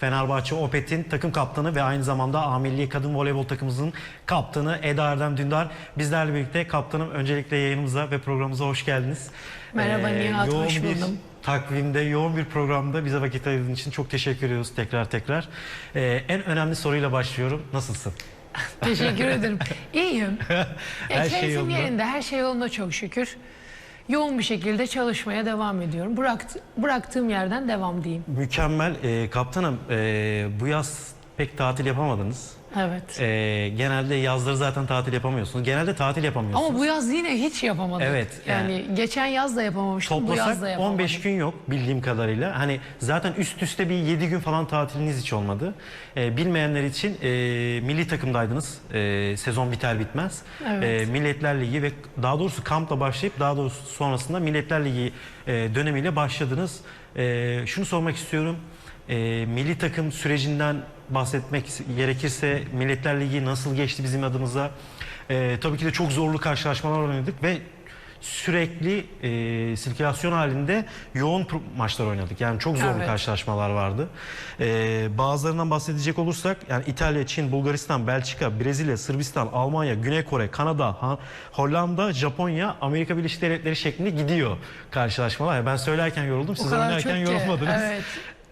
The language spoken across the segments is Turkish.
Fenerbahçe Opet'in takım kaptanı ve aynı zamanda A Milli Kadın Voleybol takımımızın kaptanı Eda Erdem Dündar. Bizlerle birlikte kaptanım öncelikle yayınımıza ve programımıza hoş geldiniz. Merhaba Nihat, yoğun hoş bir buldum. takvimde, yoğun bir programda bize vakit ayırdığın için çok teşekkür ediyoruz tekrar tekrar. Ee, en önemli soruyla başlıyorum. Nasılsın? Teşekkür ederim. İyiyim. Ya Her şey keyfim yolunda. yerinde, her şey yolunda çok şükür. Yoğun bir şekilde çalışmaya devam ediyorum. Bıraktı, bıraktığım yerden devam diyeyim. Mükemmel. Ee, kaptanım ee, bu yaz pek tatil yapamadınız. Evet. Ee, genelde yazları zaten tatil yapamıyorsunuz. Genelde tatil yapamıyorsunuz. Ama bu yaz yine hiç yapamadık. Evet, Yani, geçen yaz da yapamamıştım, bu yaz da yapamadım. 15 gün yok bildiğim kadarıyla. Hani zaten üst üste bir 7 gün falan tatiliniz hiç olmadı. Ee, bilmeyenler için e, milli takımdaydınız. E, sezon biter bitmez. Evet. E, Milletler Ligi ve daha doğrusu kampla başlayıp daha doğrusu sonrasında Milletler Ligi e, dönemiyle başladınız. E, şunu sormak istiyorum. E, milli takım sürecinden bahsetmek gerekirse Milletler Ligi nasıl geçti bizim adımıza? E, tabii ki de çok zorlu karşılaşmalar oynadık ve sürekli e, sirkülasyon halinde yoğun maçlar oynadık. Yani çok zorlu Evet. karşılaşmalar vardı. E, bazılarından bahsedecek olursak yani İtalya, Çin, Bulgaristan, Belçika, Brezilya, Sırbistan, Almanya, Güney Kore, Kanada, Ha- Hollanda, Japonya, Amerika Birleşik Devletleri şeklinde gidiyor karşılaşmalar. Yani ben söylerken yoruldum, siz ki. yorulmadınız. Evet.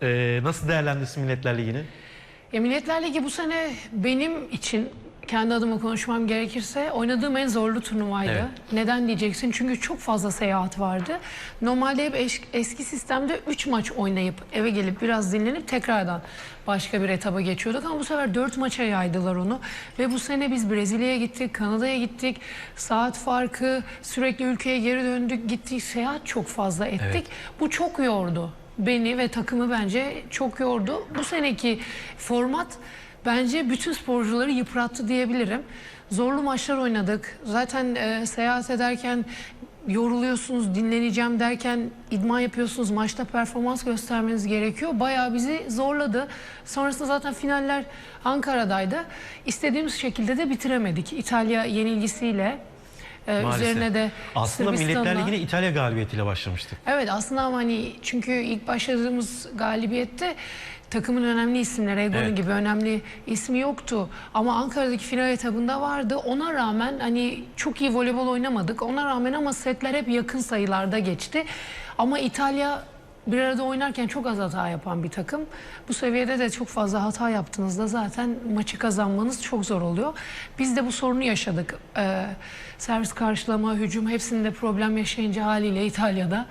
E, nasıl değerlendirirsin Milletler Ligi'ni? Ya Milletler Ligi bu sene benim için kendi adıma konuşmam gerekirse oynadığım en zorlu turnuvaydı. Evet. Neden diyeceksin? Çünkü çok fazla seyahat vardı. Normalde hep eş- eski sistemde 3 maç oynayıp eve gelip biraz dinlenip tekrardan başka bir etaba geçiyorduk. Ama bu sefer 4 maça yaydılar onu. Ve bu sene biz Brezilya'ya gittik, Kanada'ya gittik. Saat farkı, sürekli ülkeye geri döndük, gittik. Seyahat çok fazla ettik. Evet. Bu çok yordu. Beni ve takımı bence çok yordu. Bu seneki format bence bütün sporcuları yıprattı diyebilirim. Zorlu maçlar oynadık. Zaten e, seyahat ederken yoruluyorsunuz, dinleneceğim derken idman yapıyorsunuz, maçta performans göstermeniz gerekiyor. Bayağı bizi zorladı. Sonrasında zaten finaller Ankara'daydı. İstediğimiz şekilde de bitiremedik. İtalya yenilgisiyle e, Maalesef. üzerine de Aslında Milletler Ligi'ne İtalya galibiyetiyle başlamıştık. Evet aslında ama hani çünkü ilk başladığımız galibiyette takımın önemli isimleri, Egon'un Evet. gibi önemli ismi yoktu. Ama Ankara'daki final etabında vardı. Ona rağmen hani çok iyi voleybol oynamadık. Ona rağmen ama setler hep yakın sayılarda geçti. Ama İtalya bir arada oynarken çok az hata yapan bir takım. Bu seviyede de çok fazla hata yaptığınızda zaten maçı kazanmanız çok zor oluyor. Biz de bu sorunu yaşadık. Ee, servis karşılama, hücum hepsinde problem yaşayınca haliyle İtalya'da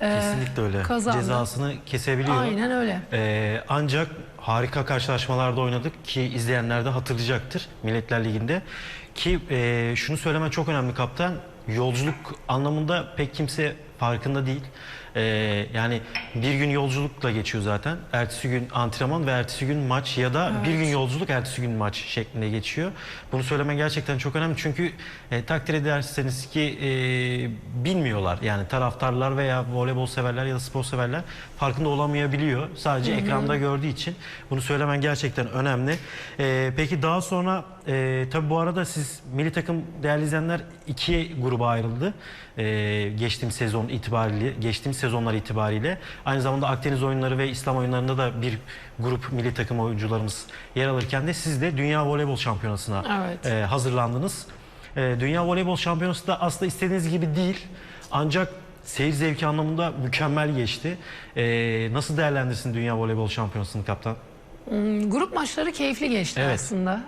e, Kesinlikle öyle. kazandı. Cezasını kesebiliyor. Aynen öyle. Ee, ancak harika karşılaşmalarda oynadık ki izleyenler de hatırlayacaktır Milletler Ligi'nde. Ki e, şunu söylemen çok önemli kaptan. Yolculuk anlamında pek kimse farkında değil. Ee, yani bir gün yolculukla geçiyor zaten. Ertesi gün antrenman ve ertesi gün maç ya da bir gün yolculuk ertesi gün maç şeklinde geçiyor. Bunu söylemen gerçekten çok önemli çünkü e, takdir ederseniz ki e, bilmiyorlar. Yani taraftarlar veya voleybol severler ya da spor severler farkında olamayabiliyor. Sadece ekranda gördüğü için bunu söylemen gerçekten önemli. E, peki daha sonra e, tabii bu arada siz milli takım değerli izleyenler ikiye gruba ayrıldı. E, geçtiğim sezon itibariyle, geçtiğim sezonlar itibariyle aynı zamanda Akdeniz oyunları ve İslam oyunlarında da bir grup milli takım oyuncularımız yer alırken de siz de Dünya Voleybol Şampiyonası'na Evet. e, hazırlandınız. E, Dünya Voleybol Şampiyonası da aslında istediğiniz gibi değil. Ancak seyir zevki anlamında mükemmel geçti. E, nasıl değerlendirsin Dünya Voleybol Şampiyonası'nı kaptan? Hmm, Grup maçları keyifli geçti Evet. aslında.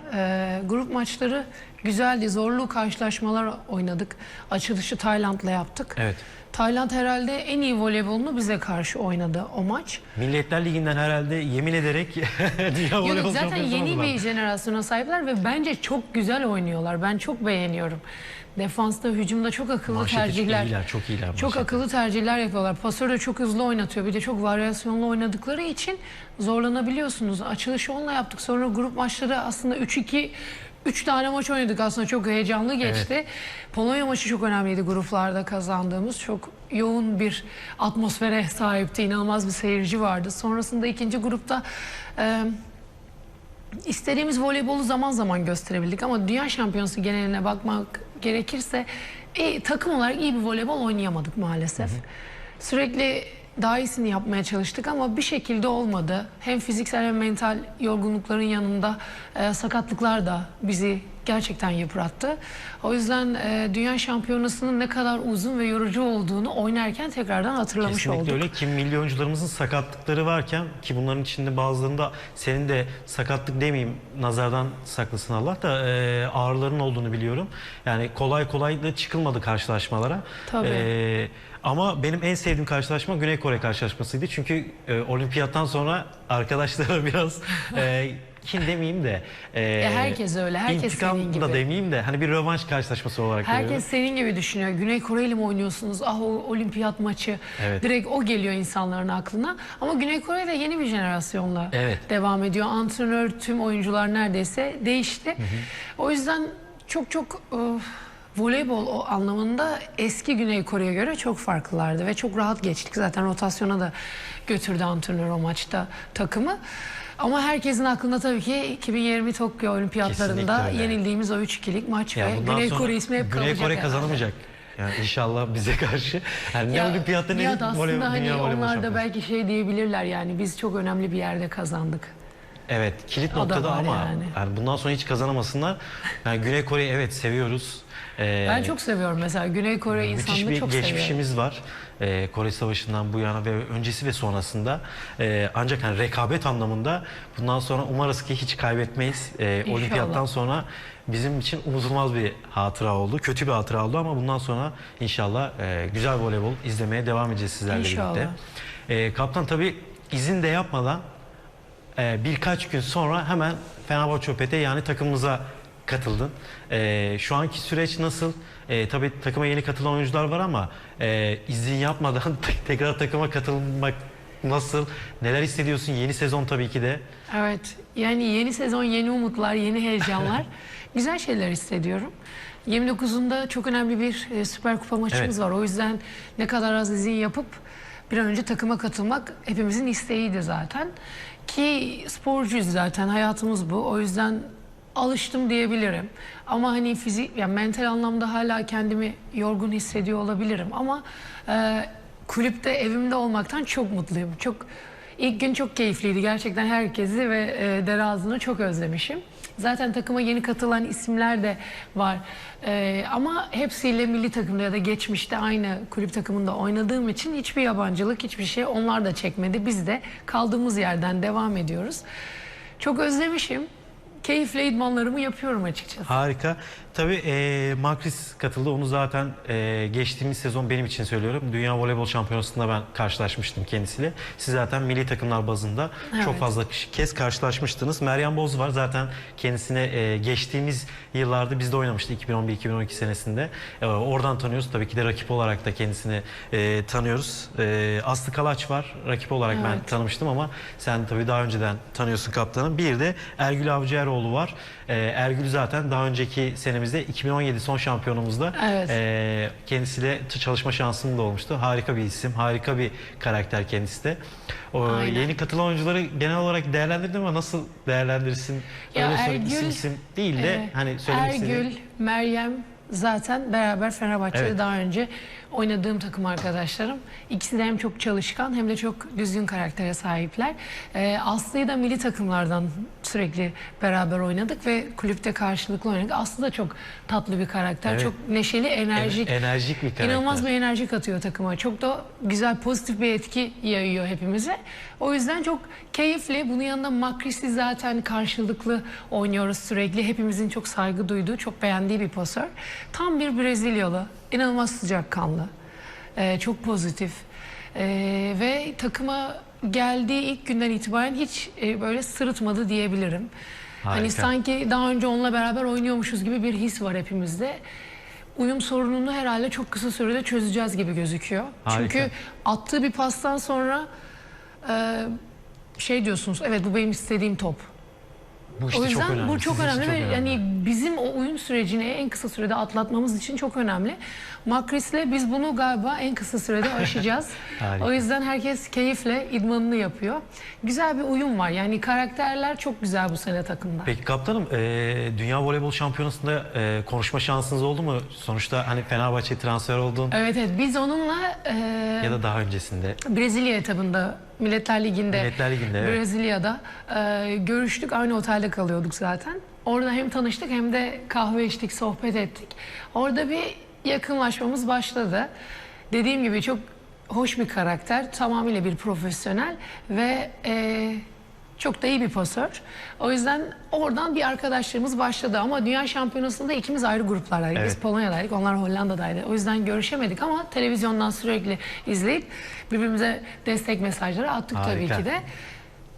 Grup maçları güzeldi. Zorlu karşılaşmalar oynadık. Açılışı Tayland'la yaptık. Evet. Tayland herhalde en iyi voleybolunu bize karşı oynadı o maç. Milletler Ligi'nden herhalde yemin ederek Dünya Yok, Voleybol zaten Şampiyonası yeni oldular. bir jenerasyona sahipler ve bence çok güzel oynuyorlar. Ben çok beğeniyorum. Defansta, hücumda çok akıllı Manşeti tercihler. iyiler, çok iyiler Çok akıllı tercihler yapıyorlar. Pasör de çok hızlı oynatıyor. Bir de çok varyasyonlu oynadıkları için zorlanabiliyorsunuz. Açılışı onunla yaptık. Sonra grup maçları aslında 3-2 3 tane maç oynadık aslında çok heyecanlı geçti. Polonya maçı çok önemliydi gruplarda kazandığımız. Çok yoğun bir atmosfere sahipti. İnanılmaz bir seyirci vardı. Sonrasında ikinci grupta e, istediğimiz voleybolu zaman zaman gösterebildik ama dünya şampiyonası geneline bakmak gerekirse e, takım olarak iyi bir voleybol oynayamadık maalesef. Sürekli daha iyisini yapmaya çalıştık ama bir şekilde olmadı. Hem fiziksel hem mental yorgunlukların yanında e, sakatlıklar da bizi gerçekten yıprattı. O yüzden e, dünya şampiyonasının ne kadar uzun ve yorucu olduğunu oynarken tekrardan hatırlamış Kesinlikle olduk. öyle ki milyoncularımızın sakatlıkları varken ki bunların içinde bazılarında senin de sakatlık demeyeyim nazardan saklasın Allah da e, ağrıların olduğunu biliyorum. Yani kolay kolay da çıkılmadı karşılaşmalara. Tabii. E, ama benim en sevdiğim karşılaşma Güney Kore karşılaşmasıydı. Çünkü e, olimpiyattan sonra arkadaşlara biraz e, kin demeyeyim de e, herkes öyle, herkes intikam senin gibi. da demeyeyim de hani bir rövanş karşılaşması olarak görüyorum. Herkes senin gibi düşünüyor. Güney Kore ile mi oynuyorsunuz? Ah o olimpiyat maçı. Evet. Direkt o geliyor insanların aklına. Ama Güney Kore de yeni bir jenerasyonla Evet. devam ediyor. Antrenör, tüm oyuncular neredeyse değişti. O yüzden çok çok e, voleybol o anlamında eski Güney Kore'ye göre çok farklılardı ve çok rahat geçtik. Zaten rotasyona da götürdü antrenör o maçta takımı. Ama herkesin aklında tabii ki 2020 Tokyo Olimpiyatlarında Kesinlikle öyle. yenildiğimiz o 3-2'lik maç Ya ve bundan Güney sonra Kore ismi hep Güney kalacak. Kore herhalde. kazanamayacak. Yani inşallah bize karşı. Yani ne Ya, olimpiyatta ne ya da voley- aslında hani dünya voleybol onlar da şampiyonası. belki şey diyebilirler yani biz çok önemli bir yerde kazandık. Evet kilit da noktada var ama yani. yani. bundan sonra hiç kazanamasınlar. Yani Güney Kore'yi evet seviyoruz. Ee, Ben çok seviyorum mesela Güney Kore Müthiş insanını bir çok seviyorum. geçmişimiz var. Ee, Kore Savaşı'ndan bu yana ve öncesi ve sonrasında. Ee, ancak hani rekabet anlamında bundan sonra umarız ki hiç kaybetmeyiz. İnşallah. olimpiyattan sonra bizim için unutulmaz bir hatıra oldu. Kötü bir hatıra oldu ama bundan sonra inşallah e, güzel voleybol izlemeye devam edeceğiz sizlerle İnşallah. birlikte. Ee, kaptan tabii izin de yapmadan e, birkaç gün sonra hemen Fenerbahçe Opet'e yani takımımıza katıldın. E, şu anki süreç nasıl? E, tabii takıma yeni katılan oyuncular var ama e, izin yapmadan tekrar takıma katılmak nasıl? Neler hissediyorsun? Yeni sezon tabii ki de. Evet yani yeni sezon yeni umutlar yeni heyecanlar güzel şeyler hissediyorum. 29'unda çok önemli bir e, Süper Kupa maçımız Evet. var. O yüzden ne kadar az izin yapıp bir an önce takıma katılmak hepimizin isteğiydi zaten. Ki sporcuyuz zaten hayatımız bu. O yüzden alıştım diyebilirim. Ama hani fizik yani mental anlamda hala kendimi yorgun hissediyor olabilirim ama e, kulüpte evimde olmaktan çok mutluyum. Çok İlk gün çok keyifliydi. Gerçekten herkesi ve e, Derazan'ı çok özlemişim. Zaten takıma yeni katılan isimler de var. E, ama hepsiyle milli takımda ya da geçmişte aynı kulüp takımında oynadığım için hiçbir yabancılık, hiçbir şey onlar da çekmedi. Biz de kaldığımız yerden devam ediyoruz. Çok özlemişim. Keyifle idmanlarımı yapıyorum açıkçası. Harika. Tabii e, Makris katıldı. Onu zaten e, geçtiğimiz sezon benim için söylüyorum. Dünya Voleybol Şampiyonası'nda ben karşılaşmıştım kendisiyle. Siz zaten milli takımlar bazında Evet. çok fazla kez karşılaşmıştınız. Meryem Boz var zaten kendisine e, geçtiğimiz yıllarda bizde oynamıştı 2011-2012 senesinde. E, oradan tanıyoruz. Tabii ki de rakip olarak da kendisini e, tanıyoruz. E, Aslı Kalaç var. Rakip olarak ben Evet. tanımıştım ama sen tabii daha önceden tanıyorsun kaptanı. Bir de Ergül Avcıeroğlu var. Ee, Ergül zaten daha önceki senemizde 2017 son şampiyonumuzda Evet. ee, kendisiyle çalışma şansım da olmuştu. Harika bir isim, harika bir karakter kendisi de. O, Aynen. yeni katılan oyuncuları genel olarak değerlendirdin ama nasıl değerlendirirsin? Ya Öyle Ergül, isim isim değil de e, hani söylemek Ergül, istediğin. Meryem zaten beraber Fenerbahçe'de Evet. daha önce oynadığım takım arkadaşlarım. İkisi de hem çok çalışkan hem de çok düzgün karaktere sahipler. Ee, Aslı'yı da milli takımlardan sürekli beraber oynadık ve kulüpte karşılıklı oynadık. Aslı da çok tatlı bir karakter. Evet. Çok neşeli, enerjik. En- enerjik bir karakter. İnanılmaz bir enerji katıyor takıma. Çok da güzel, pozitif bir etki yayıyor hepimize. O yüzden çok keyifli. Bunun yanında Makris'i zaten karşılıklı oynuyoruz sürekli. Hepimizin çok saygı duyduğu, çok beğendiği bir pasör. Tam bir Brezilyalı. İnanılmaz sıcakkanlı. Ee, çok pozitif. Ee, ve takıma geldiği ilk günden itibaren hiç e, böyle sırıtmadı diyebilirim. Hani Harika. sanki daha önce onunla beraber oynuyormuşuz gibi bir his var hepimizde. Uyum sorununu herhalde çok kısa sürede çözeceğiz gibi gözüküyor. Harika. Çünkü attığı bir pastan sonra e, şey diyorsunuz, evet bu benim istediğim top. Bu işte o yüzden çok önemli. bu çok Sizin önemli çok ve önemli. yani bizim o uyum sürecini en kısa sürede atlatmamız için çok önemli. Makris'le biz bunu galiba en kısa sürede aşacağız. O yüzden herkes keyifle idmanını yapıyor. Güzel bir uyum var. Yani karakterler çok güzel bu sene takımda. Peki kaptanım e, Dünya Voleybol Şampiyonası'nda e, konuşma şansınız oldu mu? Sonuçta hani Fenerbahçe transfer oldun Evet evet biz onunla e, ya da daha öncesinde. Brezilya etabında Milletler Ligi'nde Milletler Ligi'nde, evet. Brezilya'da e, görüştük. Aynı otelde kalıyorduk zaten. Orada hem tanıştık hem de kahve içtik, sohbet ettik. Orada bir yakınlaşmamız başladı. Dediğim gibi çok hoş bir karakter, tamamıyla bir profesyonel ve e, çok da iyi bir pasör. O yüzden oradan bir arkadaşlığımız başladı ama Dünya Şampiyonası'nda ikimiz ayrı gruplardaydık. Biz Evet. Polonya'daydık, onlar Hollanda'daydı. O yüzden görüşemedik ama televizyondan sürekli izleyip birbirimize destek mesajları attık tabii Harika. ki de.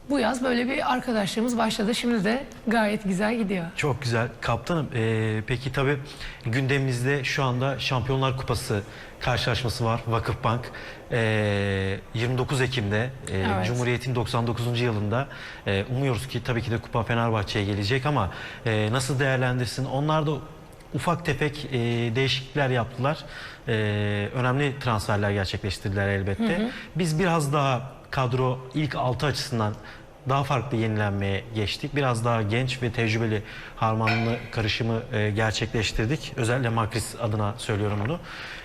Bu yaz böyle bir arkadaşlığımız başladı. Şimdi de gayet güzel gidiyor. Çok güzel. Kaptanım e, peki tabii gündemimizde şu anda Şampiyonlar Kupası karşılaşması var. Vakıfbank e, 29 Ekim'de e, Evet. Cumhuriyet'in 99. yılında e, umuyoruz ki tabii ki de Kupa Fenerbahçe'ye gelecek ama e, nasıl değerlendirsin? Onlar da ufak tefek e, değişiklikler yaptılar. E, önemli transferler gerçekleştirdiler elbette. Biz biraz daha kadro ilk 6 açısından daha farklı yenilenmeye geçtik. Biraz daha genç ve tecrübeli harmanlı karışımı e, gerçekleştirdik. Özellikle Makris adına söylüyorum bunu.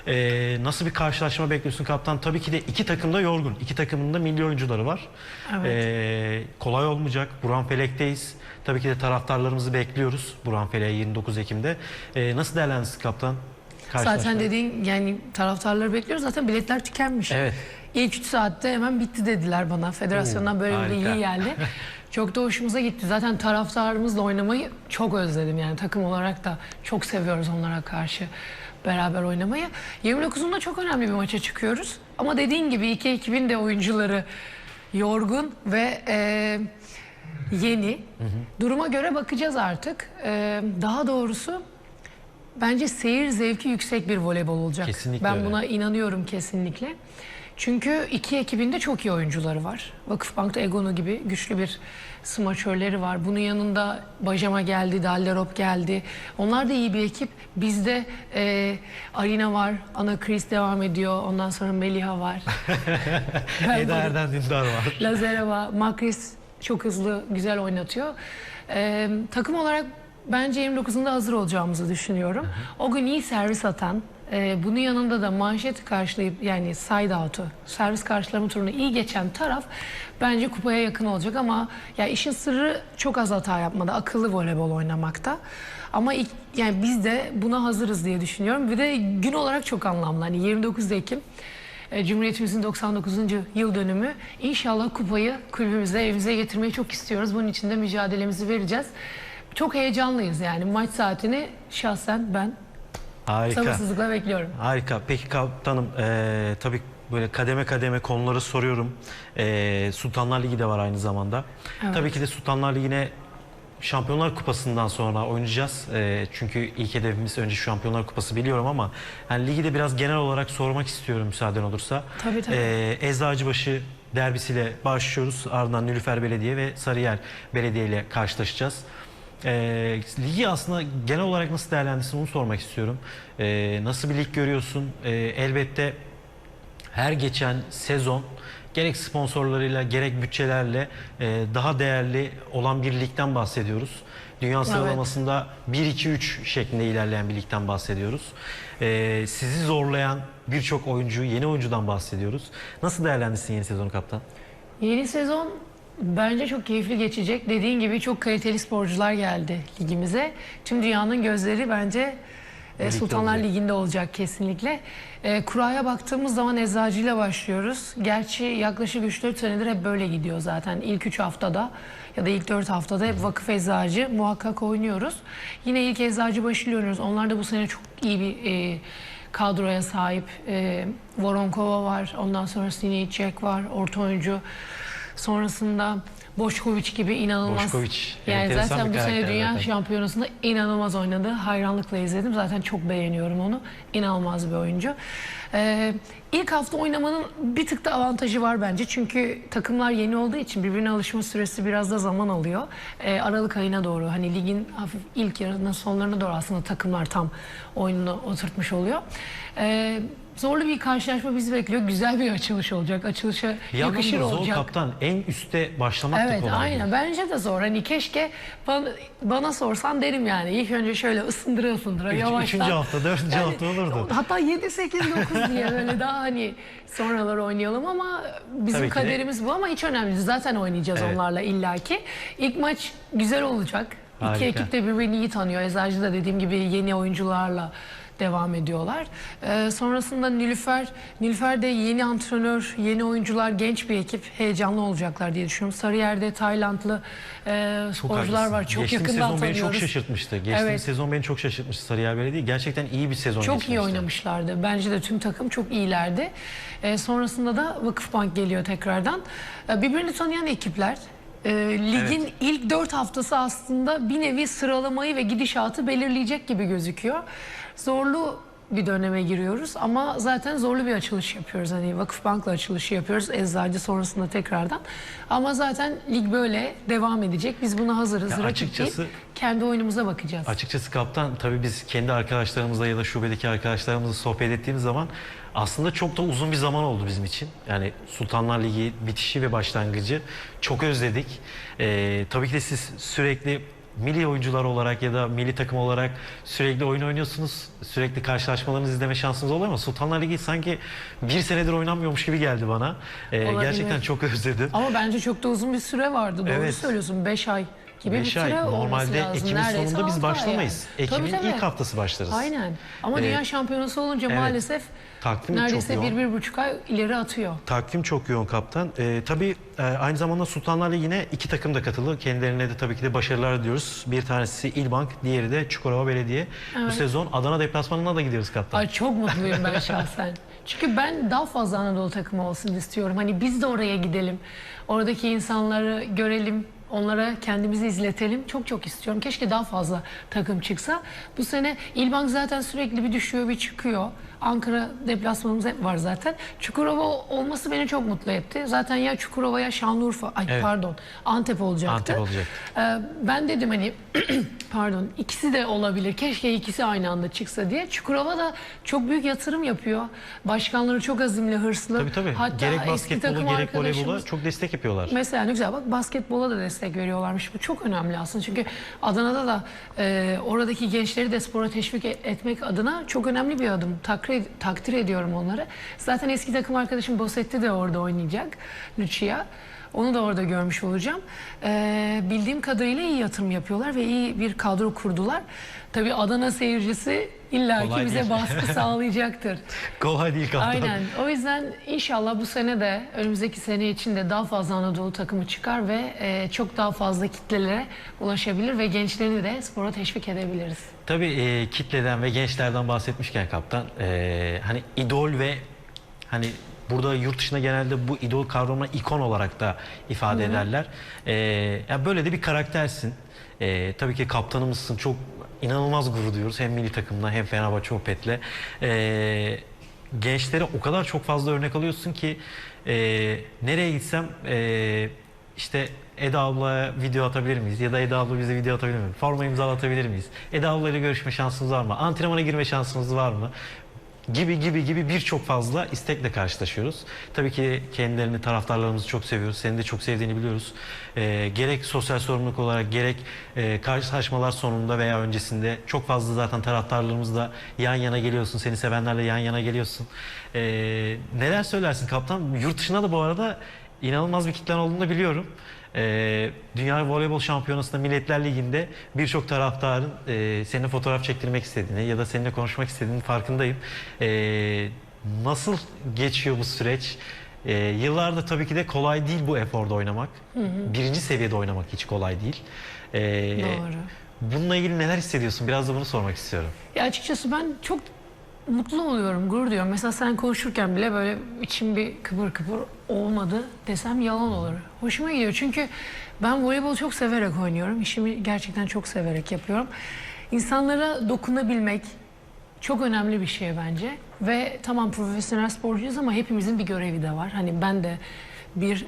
E, nasıl bir karşılaşma bekliyorsun kaptan? Tabii ki de iki takım da yorgun. İki takımın da milli oyuncuları var. Evet. E, kolay olmayacak. Burhan Felek'teyiz. Tabii ki de taraftarlarımızı bekliyoruz Burhan Felek'e 29 Ekim'de. E, nasıl değerlendirsin kaptan? Zaten dediğin yani taraftarları bekliyoruz. Zaten biletler tükenmiş. Evet. İlk 3 saatte hemen bitti dediler bana. Federasyondan böyle bir harika. bilgi geldi. Çok da hoşumuza gitti. Zaten taraftarımızla oynamayı çok özledim. Yani takım olarak da çok seviyoruz onlara karşı beraber oynamayı. 29'unda çok önemli bir maça çıkıyoruz. Ama dediğin gibi iki ekibin de oyuncuları yorgun ve e, yeni. Duruma göre bakacağız artık. E, daha doğrusu Bence seyir zevki yüksek bir voleybol olacak. Kesinlikle ben öyle. buna inanıyorum kesinlikle. Çünkü iki ekibinde çok iyi oyuncuları var. Vakıfbank'ta Egonu gibi güçlü bir smaçörleri var. Bunun yanında Bajama geldi, Dallerop geldi. Onlar da iyi bir ekip. Bizde e, Arina var, Ana Chris devam ediyor. Ondan sonra Meliha var. Eda Erden Dündar var. Lazareva, Makris çok hızlı, güzel oynatıyor. Ee, takım olarak bence 29'unda hazır olacağımızı düşünüyorum. O gün iyi servis atan, e, bunun yanında da manşet karşılayıp yani side out'u, servis karşılama turunu iyi geçen taraf bence kupaya yakın olacak ama ya işin sırrı çok az hata yapmada, akıllı voleybol oynamakta. Ama ilk, yani biz de buna hazırız diye düşünüyorum. Bir de gün olarak çok anlamlı. Hani 29 Ekim e, Cumhuriyetimizin 99. yıl dönümü. İnşallah kupayı kulübümüze, evimize getirmeyi çok istiyoruz. Bunun için de mücadelemizi vereceğiz. Çok heyecanlıyız yani. Maç saatini şahsen ben Harika. sabırsızlıkla bekliyorum. Harika. Peki kaptanım eee tabii böyle kademe kademe konuları soruyorum. Eee Sultanlar Ligi de var aynı zamanda. Evet. Tabii ki de Sultanlar Ligi'ne Şampiyonlar Kupası'ndan sonra oynayacağız. Eee, çünkü ilk hedefimiz önce Şampiyonlar Kupası biliyorum ama yani ligi de biraz genel olarak sormak istiyorum müsaaden olursa. Tabii, tabii. Eee, Eczacıbaşı derbisiyle başlıyoruz. Ardından Nilüfer Belediye ve Sarıyer Belediye ile karşılaşacağız. Ee, ligi aslında genel olarak nasıl değerlendirsin onu sormak istiyorum. Ee, nasıl bir lig görüyorsun? Ee, elbette her geçen sezon gerek sponsorlarıyla gerek bütçelerle e, daha değerli olan bir ligden bahsediyoruz. Dünya sıralamasında 1-2-3 şeklinde ilerleyen bir ligden bahsediyoruz. Ee, sizi zorlayan birçok oyuncu, yeni oyuncudan bahsediyoruz. Nasıl değerlendirsin yeni sezonu kaptan? Yeni sezon bence çok keyifli geçecek. Dediğin gibi çok kaliteli sporcular geldi ligimize. Tüm dünyanın gözleri bence e, Sultanlar olacak. Ligi'nde olacak kesinlikle. E, kuraya baktığımız zaman eczacıyla başlıyoruz. Gerçi yaklaşık 3-4 senedir hep böyle gidiyor zaten. İlk 3 haftada ya da ilk 4 haftada hep vakıf eczacı muhakkak oynuyoruz. Yine ilk eczacı başıyla oynuyoruz. Onlar da bu sene çok iyi bir e, kadroya sahip. E, Voronkova var, ondan sonra Sineycek var, orta oyuncu. Sonrasında Boşkoviç gibi inanılmaz. Boşkoviç, Yani zaten bu sene Dünya zaten. Şampiyonası'nda inanılmaz oynadı. Hayranlıkla izledim. Zaten çok beğeniyorum onu. İnanılmaz bir oyuncu. Ee, ilk hafta oynamanın bir tık da avantajı var bence. Çünkü takımlar yeni olduğu için birbirine alışma süresi biraz da zaman alıyor. Ee, Aralık ayına doğru hani ligin hafif ilk yarının sonlarına doğru aslında takımlar tam oyununu oturtmuş oluyor. Ee, zorlu bir karşılaşma bizi bekliyor. Güzel bir açılış olacak. Açılışa Bir yakışır da zor olacak. kaptan. En üste başlamak da Evet kolay değil. aynen bence de zor. Hani keşke bana, bana sorsan derim yani. İlk önce şöyle ısındıra ısındıra Üç- yavaştan. üçüncü hafta, dördüncü hafta olurdu. Hatta 7, 8, 9 diye böyle daha hani sonralar oynayalım ama bizim Tabii ki de. kaderimiz bu ama hiç önemli değil. Zaten oynayacağız Evet. onlarla illaki. İlk maç güzel olacak. İki Harika. ekip de birbirini iyi tanıyor. Eczacı da dediğim gibi yeni oyuncularla devam ediyorlar. Ee, sonrasında Nilüfer, Nilüfer de yeni antrenör, yeni oyuncular, genç bir ekip heyecanlı olacaklar diye düşünüyorum. Sarıyer'de Taylandlı e, sporcular var. Çok Geçtiğimiz yakından sezon beni çok şaşırtmıştı. Geçtiğimiz Evet. sezon beni çok şaşırtmıştı Sarıyer Belediye. Gerçekten iyi bir sezon Çok iyi geçirmişti. oynamışlardı. Bence de tüm takım çok iyilerdi. Ee, sonrasında da Vakıfbank geliyor tekrardan. Ee, birbirini tanıyan ekipler. Ee, ligin ilk dört haftası aslında bir nevi sıralamayı ve gidişatı belirleyecek gibi gözüküyor. Zorlu bir döneme giriyoruz ama zaten zorlu bir açılış yapıyoruz. Hani Vakıfbank'la açılışı yapıyoruz. Eczacı sonrasında tekrardan. Ama zaten lig böyle devam edecek. Biz buna hazırız. Ya açıkçası- değil, kendi oyunumuza bakacağız. Açıkçası kaptan tabii biz kendi arkadaşlarımızla ya da şubedeki arkadaşlarımızla sohbet ettiğimiz zaman aslında çok da uzun bir zaman oldu bizim için. Yani Sultanlar Ligi bitişi ve başlangıcı çok özledik. Ee, tabii ki de siz sürekli milli oyuncular olarak ya da milli takım olarak sürekli oyun oynuyorsunuz. Sürekli karşılaşmalarınızı izleme şansınız oluyor ama Sultanlar Ligi sanki bir senedir oynanmıyormuş gibi geldi bana. Ee, Olabilir. gerçekten çok özledim. Ama bence çok da uzun bir süre vardı. Doğru Evet. söylüyorsun. 5 ay gibi bir Beş süre ay. Normalde lazım. Ekim'in Neredeyse sonunda biz altı ay başlamayız. yani. Ekim'in Tabii, tabii. ilk haftası başlarız. Aynen. Ama Ee, dünya şampiyonası olunca evet. maalesef Takvim çok neredeyse yoğun. bir, bir buçuk ay ileri atıyor. Takvim çok yoğun kaptan. Ee, tabii e, aynı zamanda Sultanlar Ligi'ne iki takım da katıldı. Kendilerine de tabii ki de başarılar diliyoruz. Bir tanesi İlbank, diğeri de Çukurova Belediye. Bu sezon Adana deplasmanına da gidiyoruz kaptan. Ay çok mutluyum ben şahsen. Çünkü ben daha fazla Anadolu takımı olsun istiyorum. Hani biz de oraya gidelim. Oradaki insanları görelim. Onlara kendimizi izletelim. Çok çok istiyorum. Keşke daha fazla takım çıksa. Bu sene İlbank zaten sürekli bir düşüyor bir çıkıyor. Ankara deplasmanımız hep var zaten. Çukurova olması beni çok mutlu etti. Zaten ya Çukurova ya Şanlıurfa, ay Evet. pardon Antep olacaktı. Antep olacak. Ee, ben dedim hani pardon ikisi de olabilir. Keşke ikisi aynı anda çıksa diye. Çukurova da çok büyük yatırım yapıyor. Başkanları çok azimli, hırslı. Tabii tabii. Hatta gerek eski basketbolu takım gerek voleybola arkadaşımız- çok destek yapıyorlar. Mesela ne güzel bak basketbola da destek veriyorlarmış. Bu çok önemli aslında. Çünkü Adana'da da e, oradaki gençleri de spora teşvik e- etmek adına çok önemli bir adım. Takdir, takdir ediyorum onları. Zaten eski takım arkadaşım Bosetti de orada oynayacak. Lucia. Onu da orada görmüş olacağım. E, bildiğim kadarıyla iyi yatırım yapıyorlar ve iyi bir kadro kurdular. Tabii Adana seyircisi illaki Kolay bize değil. baskı sağlayacaktır. Kolay değil kaptan. Aynen. O yüzden inşallah bu sene de önümüzdeki sene için de daha fazla Anadolu takımı çıkar ve e, çok daha fazla kitlelere ulaşabilir ve gençlerini de spora teşvik edebiliriz. Tabii e, kitleden ve gençlerden bahsetmişken kaptan e, hani idol ve hani burada yurt dışında genelde bu idol kavramına ikon olarak da ifade ederler. E, ya böyle de bir karaktersin. E, tabii ki kaptanımızsın. Çok inanılmaz gurur duyuyoruz hem milli takımla hem Fenerbahçe Opet'le. E, gençlere o kadar çok fazla örnek alıyorsun ki e, nereye gitsem e, işte Eda ablaya video atabilir miyiz? Ya da Eda abla bize video atabilir mi? Forma imzalatabilir miyiz? Eda ablayla görüşme şansımız var mı? Antrenmana girme şansımız var mı? Gibi gibi gibi birçok fazla istekle karşılaşıyoruz. Tabii ki kendilerini taraftarlarımızı çok seviyoruz. Seni de çok sevdiğini biliyoruz. Ee, gerek sosyal sorumluluk olarak gerek e, karşılaşmalar sonunda veya öncesinde çok fazla zaten taraftarlarımızla yan yana geliyorsun. Seni sevenlerle yan yana geliyorsun. Ee, neler söylersin kaptan? Yurt dışında da bu arada inanılmaz bir kitlen olduğunu biliyorum. Ee, Dünya Voleybol Şampiyonası'nda Milletler Ligi'nde birçok taraftarın e, seninle fotoğraf çektirmek istediğini ya da seninle konuşmak istediğini farkındayım. Ee, nasıl geçiyor bu süreç? Ee, yıllarda tabii ki de kolay değil bu eforda oynamak. Birinci seviyede oynamak hiç kolay değil. Ee, Doğru. Bununla ilgili neler hissediyorsun? Biraz da bunu sormak istiyorum. Ya açıkçası ben çok mutlu oluyorum, gurur duyuyorum. Mesela sen konuşurken bile böyle içim bir kıpır kıpır olmadı desem yalan olur. Hoşuma gidiyor çünkü ben voleybol çok severek oynuyorum. İşimi gerçekten çok severek yapıyorum. İnsanlara dokunabilmek çok önemli bir şey bence. Ve tamam profesyonel sporcuyuz ama hepimizin bir görevi de var. Hani ben de bir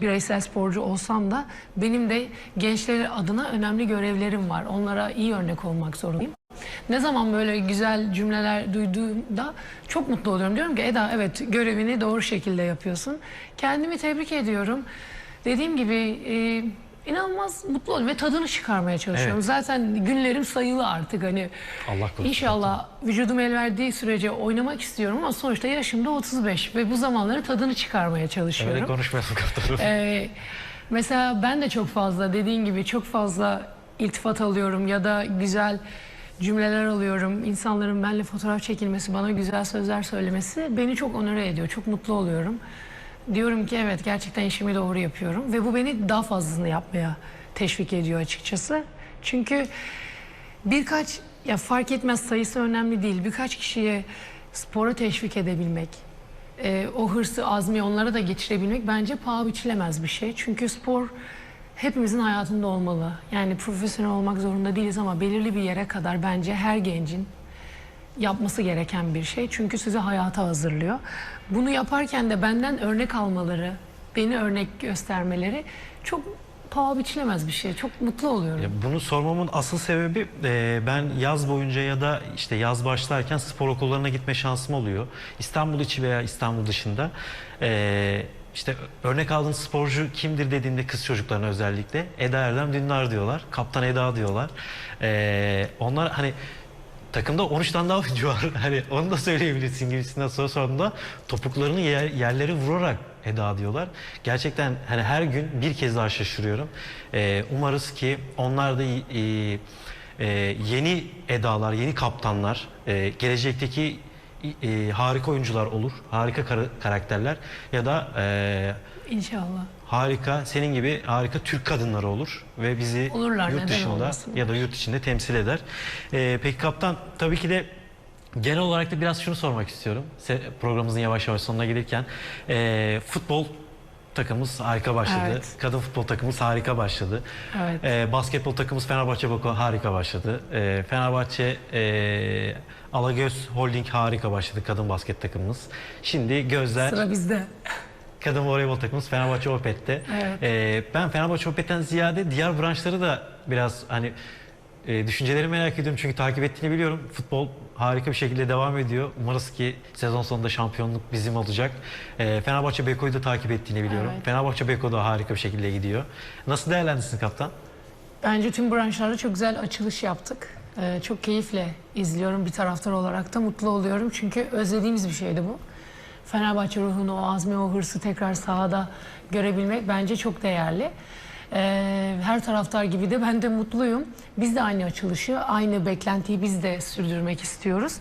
bireysel sporcu olsam da benim de gençler adına önemli görevlerim var. Onlara iyi örnek olmak zorundayım. Ne zaman böyle güzel cümleler duyduğumda çok mutlu oluyorum. Diyorum ki Eda evet görevini doğru şekilde yapıyorsun. Kendimi tebrik ediyorum. Dediğim gibi e, inanılmaz mutlu oluyorum ve tadını çıkarmaya çalışıyorum. Evet. Zaten günlerim sayılı artık hani. Allah korusun. İnşallah vücudum el verdiği sürece oynamak istiyorum ama sonuçta yaşım da 35 ve bu zamanların tadını çıkarmaya çalışıyorum. Öyle konuşmayalım kaptanım. Ee, mesela ben de çok fazla dediğin gibi çok fazla iltifat alıyorum ya da güzel cümleler alıyorum. İnsanların benimle fotoğraf çekilmesi, bana güzel sözler söylemesi beni çok onore ediyor. Çok mutlu oluyorum. Diyorum ki evet gerçekten işimi doğru yapıyorum ve bu beni daha fazlasını yapmaya teşvik ediyor açıkçası. Çünkü birkaç ya fark etmez sayısı önemli değil. Birkaç kişiye spora teşvik edebilmek, e, o hırsı, azmi onlara da geçirebilmek bence paha biçilemez bir şey. Çünkü spor hepimizin hayatında olmalı. Yani profesyonel olmak zorunda değiliz ama belirli bir yere kadar bence her gencin yapması gereken bir şey. Çünkü sizi hayata hazırlıyor. Bunu yaparken de benden örnek almaları, beni örnek göstermeleri çok paha biçilemez bir şey. Çok mutlu oluyorum. Ya bunu sormamın asıl sebebi e, ben yaz boyunca ya da işte yaz başlarken spor okullarına gitme şansım oluyor. İstanbul içi veya İstanbul dışında. E, işte örnek aldığın sporcu kimdir dediğinde kız çocuklarına özellikle Eda Erdem Dündar diyorlar. Kaptan Eda diyorlar. E, onlar hani takımda 13 tane daha oyuncu var. Hani onu da söyleyebilirsin gibisinden soru sorduğumda topuklarını yer, yerlere vurarak Eda diyorlar. Gerçekten hani her gün bir kez daha şaşırıyorum. Ee, umarız ki onlar da e, e, yeni Edalar, yeni kaptanlar, e, gelecekteki e, harika oyuncular olur, harika kara- karakterler ya da e, İnşallah. harika senin gibi harika Türk kadınları olur ve bizi Olurlar, yurt neden dışında ya da yurt içinde temsil eder. Ee, peki kaptan tabii ki de genel olarak da biraz şunu sormak istiyorum. Se- Programımızın yavaş yavaş sonuna gelirken ee, futbol takımımız harika başladı. Evet. Kadın futbol takımımız harika başladı. Evet. Ee, basketbol takımımız Fenerbahçe Bako harika başladı. Ee, Fenerbahçe ee, Alagöz Holding harika başladı kadın basket takımımız. Şimdi gözler Sıra bizde. Kadın voleybol takımımız Fenerbahçe Opet'te. Evet. Ee, ben Fenerbahçe Opet'ten ziyade diğer branşları da biraz hani e, düşünceleri merak ediyorum çünkü takip ettiğini biliyorum. Futbol harika bir şekilde devam ediyor. Umarız ki sezon sonunda şampiyonluk bizim olacak. Ee, Fenerbahçe Beko'yu da takip ettiğini biliyorum. Evet. Fenerbahçe Beko da harika bir şekilde gidiyor. Nasıl değerlendirsin kaptan? Bence tüm branşlarda çok güzel açılış yaptık. Ee, çok keyifle izliyorum bir taraftar olarak da mutlu oluyorum. Çünkü özlediğimiz bir şeydi bu. Fenerbahçe ruhunu, o azmi, o hırsı tekrar sahada görebilmek bence çok değerli. Ee, her taraftar gibi de ben de mutluyum. Biz de aynı açılışı, aynı beklentiyi biz de sürdürmek istiyoruz.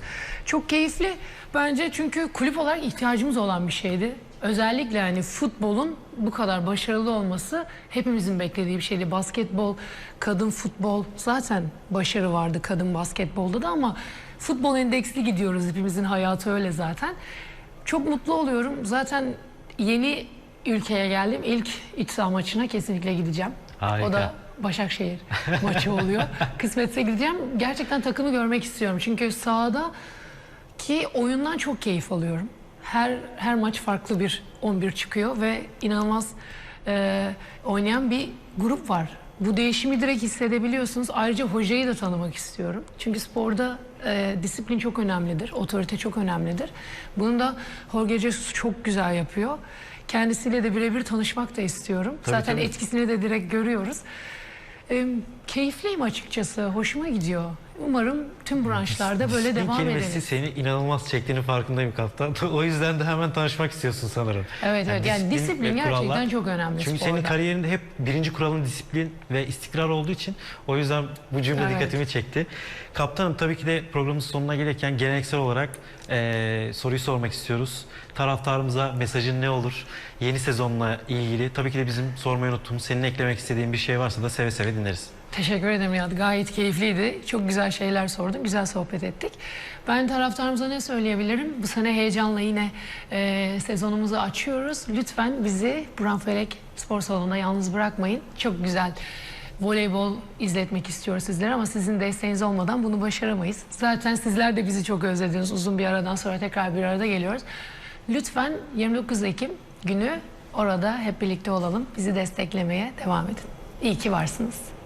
Çok keyifli bence çünkü kulüp olarak ihtiyacımız olan bir şeydi. Özellikle hani futbolun bu kadar başarılı olması hepimizin beklediği bir şeydi. Basketbol, kadın futbol zaten başarı vardı kadın basketbolda da ama futbol endeksli gidiyoruz hepimizin hayatı öyle zaten. Çok mutlu oluyorum. Zaten yeni ülkeye geldim. İlk iç saha maçına kesinlikle gideceğim. Harika. O da Başakşehir maçı oluyor. Kısmetse gideceğim. Gerçekten takımı görmek istiyorum. Çünkü sahada ki oyundan çok keyif alıyorum. Her her maç farklı bir 11 çıkıyor ve inanılmaz e, oynayan bir grup var. Bu değişimi direkt hissedebiliyorsunuz. Ayrıca hocayı da tanımak istiyorum. Çünkü sporda e, disiplin çok önemlidir, otorite çok önemlidir. Bunu da Jorge Jesus çok güzel yapıyor. Kendisiyle de birebir tanışmak da istiyorum. Tabii, Zaten tabii. etkisini de direkt görüyoruz. E, keyifliyim açıkçası, hoşuma gidiyor. Umarım tüm branşlarda böyle Disiplin devam kelimesi ederiz. seni inanılmaz çektiğini farkındayım kaptan. o yüzden de hemen tanışmak istiyorsun sanırım. Evet, evet. Yani disiplin ve gerçekten çok önemli Çünkü senin sporda. kariyerinde hep birinci kuralın disiplin ve istikrar olduğu için o yüzden bu cümle Evet. dikkatimi çekti. Kaptanım tabii ki de programın sonuna gelirken geleneksel olarak eee, soruyu sormak istiyoruz. Taraftarımıza mesajın ne olur? Yeni sezonla ilgili tabii ki de bizim sormayı unuttuğumuz, senin eklemek istediğin bir şey varsa da seve seve dinleriz. Teşekkür ederim Nihat. Gayet keyifliydi. Çok güzel şeyler sordun. Güzel sohbet ettik. Ben taraftarımıza ne söyleyebilirim? Bu sene heyecanla yine e, sezonumuzu açıyoruz. Lütfen bizi Buranfelek Spor Salonu'na yalnız bırakmayın. Çok güzel voleybol izletmek istiyoruz sizlere ama sizin desteğiniz olmadan bunu başaramayız. Zaten sizler de bizi çok özlediniz. Uzun bir aradan sonra tekrar bir arada geliyoruz. Lütfen 29 Ekim günü orada hep birlikte olalım. Bizi desteklemeye devam edin. İyi ki varsınız.